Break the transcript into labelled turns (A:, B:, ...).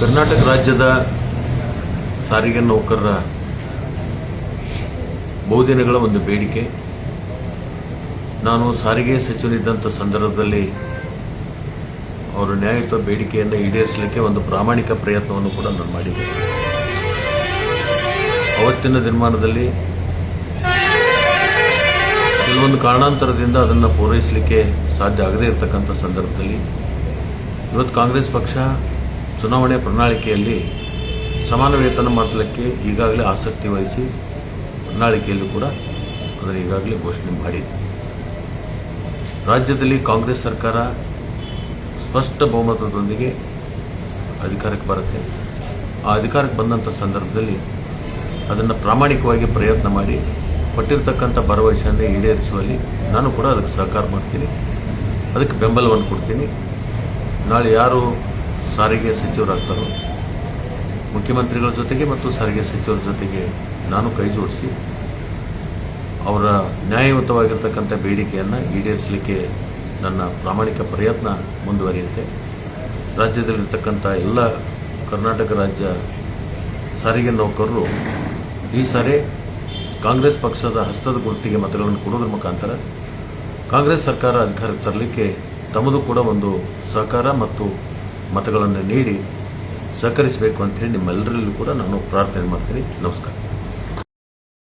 A: ಕರ್ನಾಟಕ ರಾಜ್ಯದ ಸಾರಿಗೆ ನೌಕರರ ಬಹುದಿನಗಳ ಒಂದು ಬೇಡಿಕೆ. ನಾನು ಸಾರಿಗೆ ಸಚಿವನಿದ್ದಂಥ ಸಂದರ್ಭದಲ್ಲಿ ಅವರ ನ್ಯಾಯಯುತ ಬೇಡಿಕೆಯನ್ನು ಈಡೇರಿಸಲಿಕ್ಕೆ ಒಂದು ಪ್ರಾಮಾಣಿಕ ಪ್ರಯತ್ನವನ್ನು ಕೂಡ ನಾನು ಮಾಡಿದೆ ಅವತ್ತಿನ ದಿನಮಾನದಲ್ಲಿ ಕೆಲವೊಂದು ಕಾರಣಾಂತರದಿಂದ ಅದನ್ನು ಪೂರೈಸಲಿಕ್ಕೆ ಸಾಧ್ಯ ಆಗದೇ ಇರತಕ್ಕಂಥ ಸಂದರ್ಭದಲ್ಲಿ ಇವತ್ತು ಕಾಂಗ್ರೆಸ್ ಪಕ್ಷ ಚುನಾವಣೆ ಪ್ರಣಾಳಿಕೆಯಲ್ಲಿ ಸಮಾನ ವೇತನ ಮಾಡಲಿಕ್ಕೆ ಈಗಾಗಲೇ ಆಸಕ್ತಿ ವಹಿಸಿ ಪ್ರಣಾಳಿಕೆಯಲ್ಲೂ ಕೂಡ ಅದನ್ನು ಈಗಾಗಲೇ ಘೋಷಣೆ ಮಾಡಿ ರಾಜ್ಯದಲ್ಲಿ ಕಾಂಗ್ರೆಸ್ ಸರ್ಕಾರ ಸ್ಪಷ್ಟ ಬಹುಮತದೊಂದಿಗೆ ಅಧಿಕಾರಕ್ಕೆ ಬರುತ್ತೆ. ಆ ಅಧಿಕಾರಕ್ಕೆ ಬಂದಂಥ ಸಂದರ್ಭದಲ್ಲಿ ಅದನ್ನು ಪ್ರಾಮಾಣಿಕವಾಗಿ ಪ್ರಯತ್ನ ಮಾಡಿ ಕೊಟ್ಟಿರ್ತಕ್ಕಂಥ ಭರವಸೆಯನ್ನು ಈಡೇರಿಸುವಲ್ಲಿ ನಾನು ಕೂಡ ಅದಕ್ಕೆ ಸಹಕಾರ ಮಾಡ್ತೀನಿ. ಅದಕ್ಕೆ ಬೆಂಬಲವನ್ನು ಕೊಡ್ತೀನಿ. ನಾಳೆ ಯಾರು ಸಾರಿಗೆ ಸಚಿವರಾಗ್ತಾರೋ, ಮುಖ್ಯಮಂತ್ರಿಗಳ ಜೊತೆಗೆ ಮತ್ತು ಸಾರಿಗೆ ಸಚಿವರ ಜೊತೆಗೆ ನಾನು ಕೈ ಜೋಡಿಸಿ ಅವರ ನ್ಯಾಯಯುತವಾಗಿರ್ತಕ್ಕಂಥ ಬೇಡಿಕೆಯನ್ನು ಈಡೇರಿಸಲಿಕ್ಕೆ ನನ್ನ ಪ್ರಾಮಾಣಿಕ ಪ್ರಯತ್ನ ಮುಂದುವರಿಯುತ್ತೆ. ರಾಜ್ಯದಲ್ಲಿರ್ತಕ್ಕಂಥ ಎಲ್ಲ ಕರ್ನಾಟಕ ರಾಜ್ಯ ಸಾರಿಗೆ ನೌಕರರು ಈ ಸಾರಿ ಕಾಂಗ್ರೆಸ್ ಪಕ್ಷದ ಹಸ್ತದ ಗುರುತಿಗೆ ಮತಗಳನ್ನು ಕೊಡೋದ್ರ ಮುಖಾಂತರ ಕಾಂಗ್ರೆಸ್ ಸರ್ಕಾರ ಅಧಿಕಾರಕ್ಕೆ ತರಲಿಕ್ಕೆ ತಮ್ಮದು ಕೂಡ ಒಂದು ಸಹಕಾರ ಮತ್ತು ಮತಗಳನ್ನು ನೀಡಿ ಸಹಕರಿಸಬೇಕು ಅಂತೇಳಿ ನಿಮ್ಮೆಲ್ಲರಲ್ಲೂ ಕೂಡ ನಾನು ಪ್ರಾರ್ಥನೆ ಮಾಡ್ತೀನಿ. ನಮಸ್ಕಾರ.